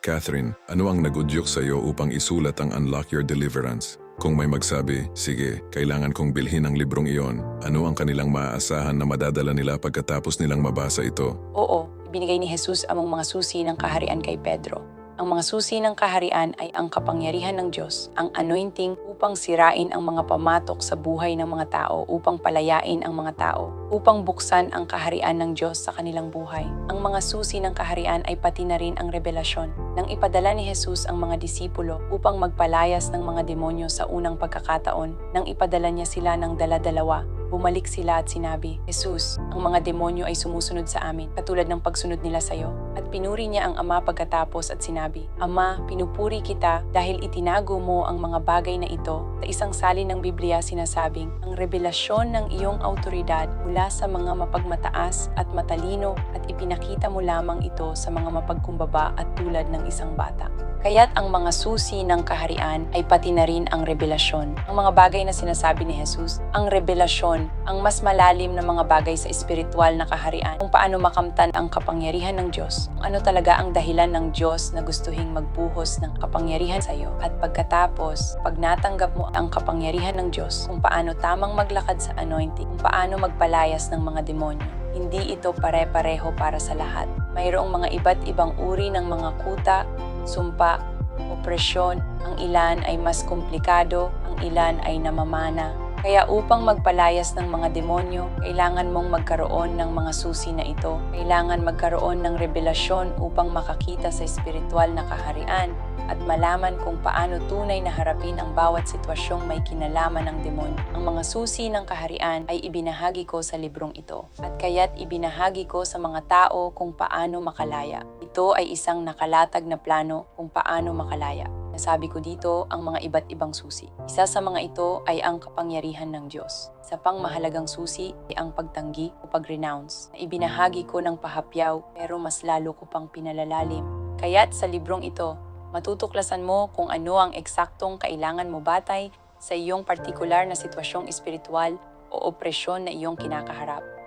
Catherine, ano ang nagudyok sa iyo upang isulat ang Unlock Your Deliverance? Kung may magsabi, sige, kailangan kong bilhin ang librong iyon, ano ang kanilang maaasahan na madadala nila pagkatapos nilang mabasa ito? Oo, ibinigay ni Jesus ang mga susi ng kaharian kay Pedro. Ang mga susi ng kaharian ay ang kapangyarihan ng Diyos, ang anointing upang sirain ang mga pamatok sa buhay ng mga tao, upang palayain ang mga tao, upang buksan ang kaharian ng Diyos sa kanilang buhay. Ang mga susi ng kaharian ay pati na rin ang revelasyon. Nang ipadala ni Jesus ang mga disipulo upang magpalayas ng mga demonyo sa unang pagkakataon, nang ipadala niya sila ng dala-dalawa, bumalik sila at sinabi, Jesus, ang mga demonyo ay sumusunod sa amin, katulad ng pagsunod nila sa iyo. At pinuri niya ang Ama pagkatapos at sinabi, Ama, pinupuri kita dahil itinago mo ang mga bagay na ito. Sa isang salin ng Biblia sinasabing, ang revelasyon ng iyong autoridad mula sa mga mapagmataas at matalino at ipinakita mo lamang ito sa mga mapagkumbaba at tulad ng isang bata. Kaya't ang mga susi ng kaharian ay pati na rin ang revelasyon. Ang mga bagay na sinasabi ni Jesus, ang revelasyon, ang mas malalim na mga bagay sa espiritual na kaharian, kung paano makamtan ang kapangyarihan ng Diyos, kung ano talaga ang dahilan ng Diyos na gustuhing magbuhos ng kapangyarihan sa iyo. At pagkatapos, pag natanggap mo ang kapangyarihan ng Diyos, kung paano tamang maglakad sa anointing, kung paano magpalayas ng mga demonyo, hindi ito pare-pareho para sa lahat. Mayroong mga iba't ibang uri ng mga kuta, sumpa, opresyon. Ang ilan ay mas komplikado, ang ilan ay namamana. Kaya upang magpalayas ng mga demonyo, kailangan mong magkaroon ng mga susi na ito. Kailangan magkaroon ng revelasyon upang makakita sa espiritual na kaharian at malaman kung paano tunay na harapin ang bawat sitwasyong may kinalaman ng demonyo. Ang mga susi ng kaharian ay ibinahagi ko sa librong ito. At kaya't ibinahagi ko sa mga tao kung paano makalaya. Ito ay isang nakalatag na plano kung paano makalaya. Nasabi ko dito ang mga iba't ibang susi. Isa sa mga ito ay ang kapangyarihan ng Diyos. Isa pang mahalagang susi ay ang pagtanggi o pag-renounce na ibinahagi ko ng pahapyaw pero mas lalo ko pang pinalalalim. Kaya't sa librong ito, matutuklasan mo kung ano ang eksaktong kailangan mo batay sa iyong partikular na sitwasyong espiritual o opresyon na iyong kinakaharap.